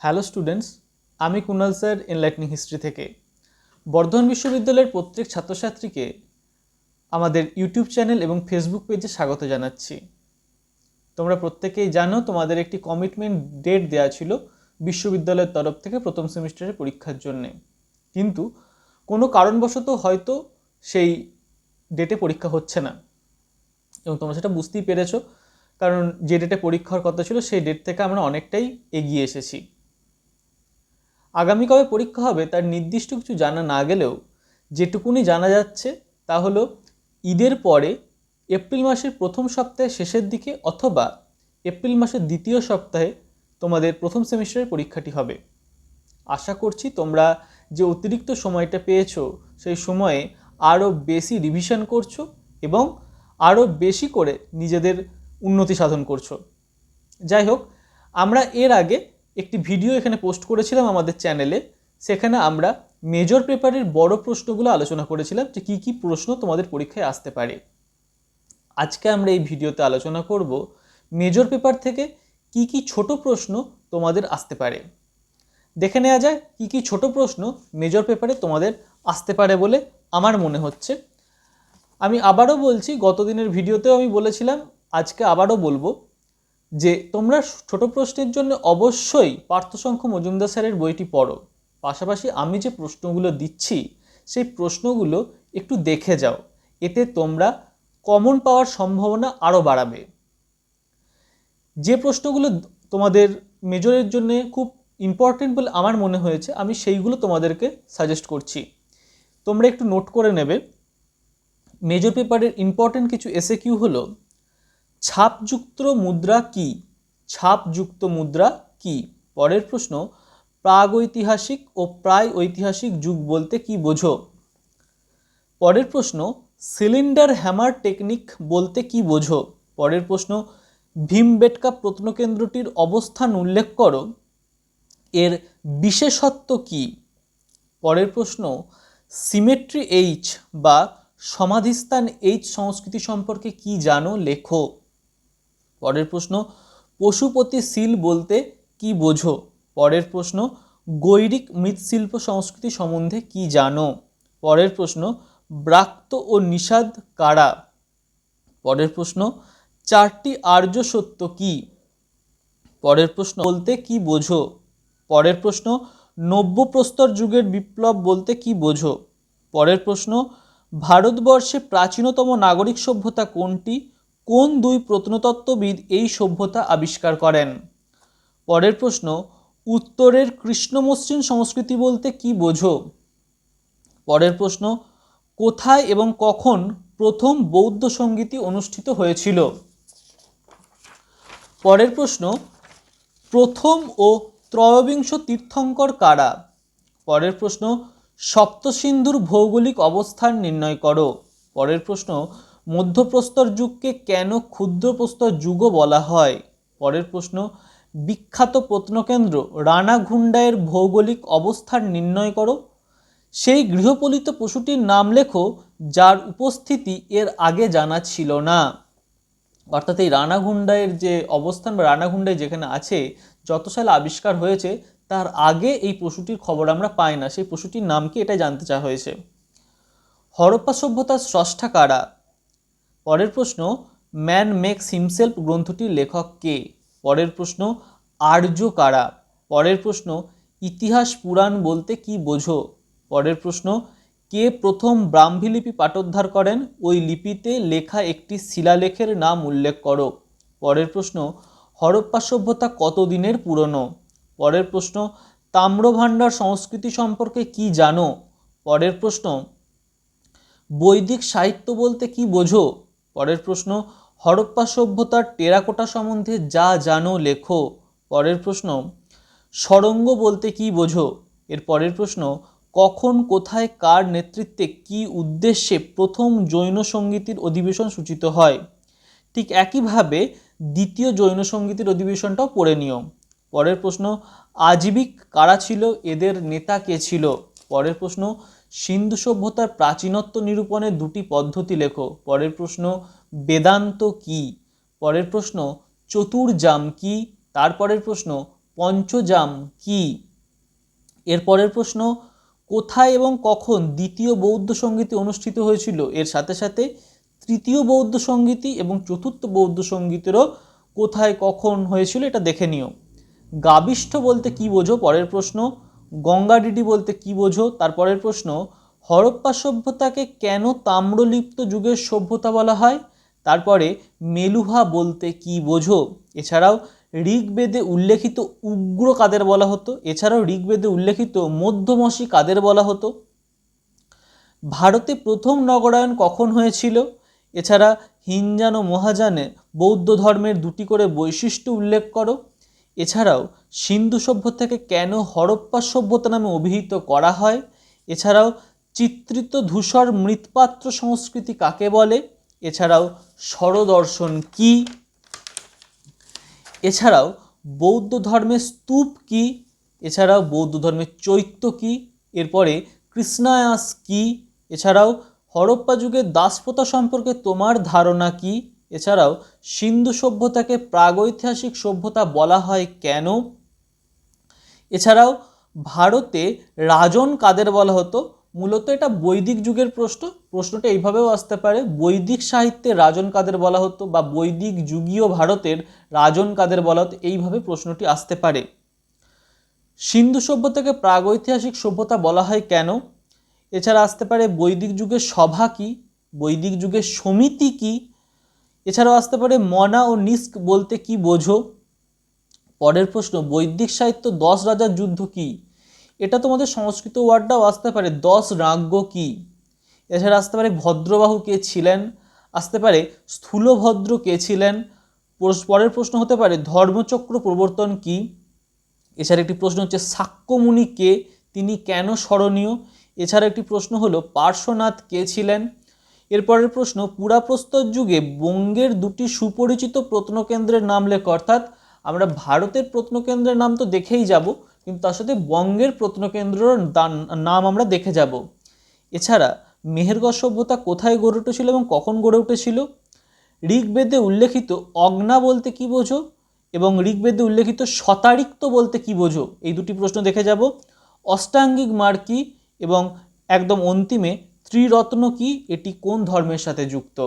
Hello students, আমি Kunal sir এনলাইটনিং history থেকে। বর্ধমান বিশ্ববিদ্যালয়ের প্রত্যেক ছাত্রছাত্রীকে আমাদের ইউটিউব চ্যানেল এবং ফেসবুক পেজে স্বাগত জানাচ্ছি। তোমরা প্রত্যেকেই জানো, তোমাদের একটি কমিটমেন্ট ডেট দেওয়া ছিল বিশ্ববিদ্যালয়ের তরফ থেকে প্রথম সেমিস্টারের পরীক্ষার জন্যে। কিন্তু কোনো কারণবশত হয়তো সেই ডেটে পরীক্ষা হচ্ছে না। এবং তোমরা সেটা বুঝতেই পেরেছ, কারণ যে ডেটে পরীক্ষার কথা ছিল, সেই ডেট থেকে আমরা অনেকটাই এগিয়ে এসেছি। আগামী কবে পরীক্ষা হবে তার নির্দিষ্ট কিছু জানা না গেলেও যেটুকুনি জানা যাচ্ছে তা হলো ঈদের পরে এপ্রিল মাসের প্রথম সপ্তাহের শেষের দিকে অথবা এপ্রিল মাসের দ্বিতীয় সপ্তাহে তোমাদের প্রথম সেমিস্টারের পরীক্ষাটি হবে। আশা করছি তোমরা যে অতিরিক্ত সময়টা পেয়েছ সেই সময়ে আরও বেশি রিভিশন করছ এবং আরও বেশি করে নিজেদের উন্নতি সাধন করছ। যাই হোক, আমরা এর আগে একটি ভিডিও এখানে পোস্ট করেছিলাম আমাদের চ্যানেলে, সেখানে আমরা মেজর পেপারের বড় প্রশ্নগুলো আলোচনা করেছিলাম যে কী কী প্রশ্ন তোমাদের পরীক্ষায় আসতে পারে। আজকে আমরা এই ভিডিওতে আলোচনা করব মেজর পেপার থেকে কি কি ছোট প্রশ্ন তোমাদের আসতে পারে। দেখে নেওয়া যায় কি কি ছোট প্রশ্ন মেজর পেপারে তোমাদের আসতে পারে বলে আমার মনে হচ্ছে। আমি আবারও বলছি গত দিনের ভিডিওতেও আমি বলেছিলাম, আজকে আবারও বলব যে তোমরা ছোট প্রশ্নের জন্য অবশ্যই পার্থশঙ্খ মজুমদার স্যারের বইটি পড়ো। পাশাপাশি আমি যে প্রশ্নগুলো দিচ্ছি, সেই প্রশ্নগুলো একটু দেখে যাও। এতে তোমরা কমন পাওয়ার সম্ভাবনা আরও বাড়াবে। যে প্রশ্নগুলো তোমাদের মেজরের জন্য খুব ইম্পর্টেন্ট বলে আমার মনে হয়েছে, আমি সেইগুলো তোমাদেরকে সাজেস্ট করছি। তোমরা একটু নোট করে নেবে। মেজর পেপারের ইম্পর্টেন্ট কিছু এসে কিউ হলো? ছাপযুক্ত মুদ্রা কি? ছাপযুক্ত মুদ্রা কি? পরের প্রশ্ন, প্রাগৈতিহাসিক ও প্রায় ঐতিহাসিক যুগ বলতে কি বোঝো? পরের প্রশ্ন, সিলিন্ডার হ্যামার টেকনিক বলতে কি বোঝো? পরের প্রশ্ন, ভীমবেটকা প্রত্নকেন্দ্রটির অবস্থান উল্লেখ করো। এর বিশেষত্ব কি? পরের প্রশ্ন, সিমেট্রি এইচ বা সমাধিস্থান এইচ সংস্কৃতি সম্পর্কে কি জানো লেখো? পরের প্রশ্ন, পশুপতি শিল বলতে কি বোঝো? পরের প্রশ্ন, গৈরিক মৃৎশিল্প সংস্কৃতি সম্বন্ধে কি জানো? পরের প্রশ্ন, ব্রাক্ত ও নিষাদ কারা? পরের প্রশ্ন, চারটি আর্য সত্য কি? পরের প্রশ্ন, বলতে কি বোঝো? পরের প্রশ্ন নব্য প্রস্তর যুগের বিপ্লব বলতে কি বোঝো? পরের প্রশ্ন, ভারতবর্ষে প্রাচীনতম নাগরিক সভ্যতা কোনটি? কোন দুই প্রত্নতত্ত্ববিদ এই সভ্যতা আবিষ্কার করেন? পরের প্রশ্ন, উত্তরের কৃষ্ণ মসৃণ সংস্কৃতি বলতে কি বোঝো? পরের প্রশ্ন, কোথায় এবং কখন প্রথম বৌদ্ধ সঙ্গীতি অনুষ্ঠিত হয়েছিল? পরের প্রশ্ন, প্রথম ও ত্রয়োবিংশ তীর্থঙ্কর কারা? পরের প্রশ্ন সপ্তসিন্ধুর ভৌগোলিক অবস্থান নির্ণয় করো। পরের প্রশ্ন মধ্যপ্রস্তর যুগকে কেন ক্ষুদ্রপ্রস্তর যুগও বলা হয়? পরের প্রশ্ন, বিখ্যাত প্রত্নকেন্দ্র রানাঘুন্ডায়ের ভৌগোলিক অবস্থান নির্ণয় করো। সেই গৃহপালিত পশুটির নাম লেখো, যার উপস্থিতি এর আগে জানা ছিল না। অর্থাৎ এই রানাঘুন্ডায়ের যে অবস্থান বা রানাঘুন্ডায় যেখানে আছে, যত সালে আবিষ্কার হয়েছে, তার আগে এই পশুটির খবর আমরা পাই না। সেই পশুটির নাম কি? এটা জানতে চাওয়া হয়েছে। হরপ্পা সভ্যতার স্রষ্টা কারা? পরের প্রশ্ন, ম্যান মেক্স হিমসেলফ গ্রন্থটির লেখক কে? পরের প্রশ্ন, আর্য কারা? পরের প্রশ্ন, ইতিহাস পুরাণ বলতে কি বোঝো? পরের প্রশ্ন, কে প্রথম ব্রাহ্মী লিপি পাঠোদ্ধার করেন? ওই লিপিতে লেখা একটি শিলালেখের নাম উল্লেখ করো। পরের প্রশ্ন, হরপ্পা সভ্যতা কত দিনের পুরনো? পরের প্রশ্ন, তাম্রভাণ্ডার সংস্কৃতি সম্পর্কে কি জানো? পরের প্রশ্ন, বৈদিক সাহিত্য বলতে কি বোঝো? পরের প্রশ্ন, হরপ্পা সভ্যতার টেরাকোটা সম্বন্ধে যা জানো লেখো। পরের প্রশ্ন, সরঙ্গ বলতে কি বোঝো? এর পরের প্রশ্ন, কখন, কোথায়, কার নেতৃত্বে কি উদ্দেশ্যে প্রথম জৈন সঙ্গীতের অধিবেশন সূচিত হয়? ঠিক একইভাবে দ্বিতীয় জৈন সঙ্গীতের অধিবেশনটাও পড়ে নিও। পরের প্রশ্ন, আজীবিক কারা ছিল? এদের নেতা কে ছিল? পরের প্রশ্ন সিন্ধু সভ্যতার প্রাচীনত্ব নিরূপণের দুটি পদ্ধতি লেখো। পরের প্রশ্ন, বেদান্ত কি? পরের প্রশ্ন চতুর্জাম কি? তারপরের প্রশ্ন পঞ্চজাম কি? এর পরের প্রশ্ন, কোথায় এবং কখন দ্বিতীয় বৌদ্ধ সঙ্গীতি অনুষ্ঠিত হয়েছিল? এর সাথে সাথে তৃতীয় বৌদ্ধ সঙ্গীতি এবং চতুর্থ বৌদ্ধ সঙ্গীতেরও কোথায় কখন হয়েছিল এটা দেখে নিও। গাবিষ্ঠ বলতে কি বোঝো? পরের প্রশ্ন গঙ্গাডিডি বলতে কি বোঝো? তারপরের প্রশ্ন, হরপ্পা সভ্যতাকে কেন তাম্রলিপ্ত যুগের সভ্যতা বলা হয়? তারপরে মেলুহা বলতে কি বোঝো? এছাড়াও, ঋগ্বেদে উল্লেখিত উগ্র কাদের বলা হতো? এছাড়াও, ঋগ্বেদে উল্লেখিত মধ্যমসী কাদের বলা হতো? ভারতে প্রথম নগরায়ণ কখন হয়েছিল? এছাড়া, হিনজান ও মহাজানে বৌদ্ধ ধর্মের দুটি করে বৈশিষ্ট্য উল্লেখ করো। এছাড়াও সিন্ধু সভ্যতাকে কেন হরপ্পা সভ্যতা নামে অভিহিত করা হয়? এছাড়াও চিত্রিত ধূসর মৃৎপাত্র সংস্কৃতি কাকে বলে? এছাড়াও স্বরদর্শন কি? এছাড়াও বৌদ্ধ ধর্মের স্তূপ কি? এছাড়াও বৌদ্ধ ধর্মের চৈত্য কি? এরপরে কৃষ্ণায়াস কি? এছাড়াও হরপ্পা যুগের দাসপ্রথা সম্পর্কে তোমার ধারণা কি? এছাড়াও সিন্ধু সভ্যতাকে প্রাগৈতিহাসিক সভ্যতা বলা হয় কেন? এছাড়াও ভারতে রাজন কাদের বলা হতো? মূলত এটা বৈদিক যুগের প্রশ্ন। প্রশ্নটা এইভাবেও আসতে পারে, বৈদিক সাহিত্যে রাজন কাদের বলা হতো বা বৈদিক যুগীয় ভারতের রাজন কাদের বলা হতো? এইভাবে প্রশ্নটি আসতে পারে। সিন্ধু সভ্যতাকে প্রাগৈতিহাসিক সভ্যতা বলা হয় কেন? এছাড়া আসতে পারে বৈদিক যুগের সভা কি? বৈদিক যুগের সমিতি কি? এছাড়াও আসতে পারে মনা ও নিস্ক বলতে কি বোঝো? পরের প্রশ্ন, বৈদিক সাহিত্য দশ রাজার যুদ্ধ কি? এটা তোমাদের সংস্কৃত ওয়ার্ডটাও আসতে পারে, দশ রাজ্ঞ কি? এছাড়া আসতে পারে ভদ্রবাহু কে ছিলেন? আসতে পারে স্থূলভদ্র কে ছিলেন? পরের প্রশ্ন হতে পারে ধর্মচক্র প্রবর্তন কি? এছাড়া একটি প্রশ্ন হচ্ছে সাক্যমুনি কে? তিনি কেন স্মরণীয়? এছাড়া একটি প্রশ্ন হলো, পার্শ্বনাথ কে ছিলেন? এরপরের প্রশ্ন, পুরাপ্রস্তর যুগে বঙ্গের দুটি সুপরিচিত প্রত্নকেন্দ্রের নাম লেখ। অর্থাৎ আমরা ভারতের প্রত্নকেন্দ্রের নাম তো দেখেই যাব, কিন্তু তার সাথে বঙ্গের প্রত্নকেন্দ্রের নাম আমরা দেখে যাব। এছাড়া মেহেরগড় সভ্যতা কোথায় গড়ে উঠেছিল এবং কখন গড়ে উঠেছিল? ঋগ্বেদে উল্লেখিত অগ্না বলতে কি বোঝো এবং ঋগ্বেদে উল্লেখিত শতারিক্ত বলতে কি বোঝো? এই দুটি প্রশ্ন দেখে যাব। অষ্টাঙ্গিক মার কি এবং একদম অন্তিমে ত্রিরত্ন কি? এটি কোন ধর্মের সাথে যুক্ত?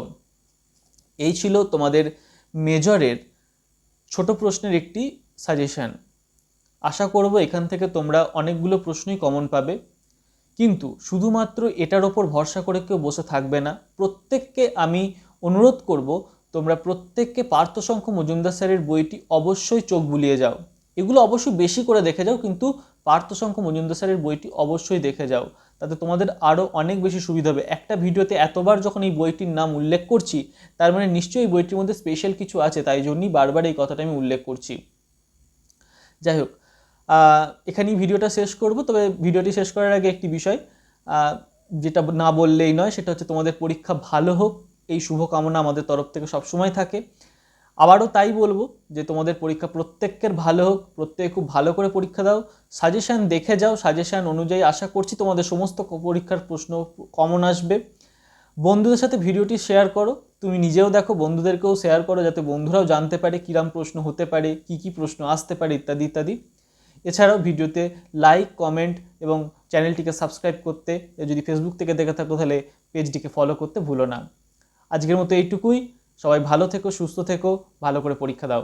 এই ছিল তোমাদের মেজরের ছোট প্রশ্নের একটি সাজেশন আশা করব এখান থেকে তোমরা অনেকগুলো প্রশ্নই কমন পাবে। কিন্তু শুধুমাত্র এটার ওপর ভরসা করে কেউ বসে থাকবে না। প্রত্যেককে আমি অনুরোধ করব, তোমরা প্রত্যেককে পার্থশঙ্খ মজুমদার স্যারের বইটি অবশ্যই চোখ বুলিয়ে যাও। এগুলো অবশ্যই বেশি করে দেখে যাও, কিন্তু পার্থশঙ্খ মজুমদার স্যারের বইটি অবশ্যই দেখে যাও। তাতে তোমাদের আরও অনেক বেশি সুবিধা হবে। একটা ভিডিওতে এতবার যখন এই বইটির নাম উল্লেখ করছি, তার মানে নিশ্চয়ই এই বইটির মধ্যে স্পেশাল কিছু আছে, তাই জন্যই বারবার এই কথাটা আমি উল্লেখ করছি। যাই হোক এখানেই ভিডিওটা শেষ করব, তবে ভিডিওটি শেষ করার আগে একটি বিষয় যেটা না বললেই নয়, সেটা হচ্ছে তোমাদের পরীক্ষা ভালো হোক, এই শুভকামনা আমাদের তরফ থেকে সবসময় থাকে। আবারও তাই বলব যে তোমাদের পরীক্ষা প্রত্যেকের ভালো হোক, প্রত্যেকে খুব ভালো করে পরীক্ষা দাও। সাজেশান দেখে যাও সাজেশান অনুযায়ী আশা করছি তোমাদের সমস্ত পরীক্ষার প্রশ্ন কমন আসবে। বন্ধুদের সাথে ভিডিওটি শেয়ার করো। তুমি নিজেও দেখো, বন্ধুদেরকেও শেয়ার করো যাতে বন্ধুরাও জানতে পারে কিরাম প্রশ্ন হতে পারে, কি কি প্রশ্ন আসতে পারে ইত্যাদি ইত্যাদি। এছাড়াও ভিডিওতে লাইক কমেন্ট এবং চ্যানেলটিকে সাবস্ক্রাইব করতে, যদি ফেসবুক থেকে দেখে থাকো তাহলে পেজটিকে ফলো করতে ভুলো না। আজকের মতো এইটুকুই। সবাই ভালো থেকো সুস্থ থেকো ভালো করে পরীক্ষা দাও।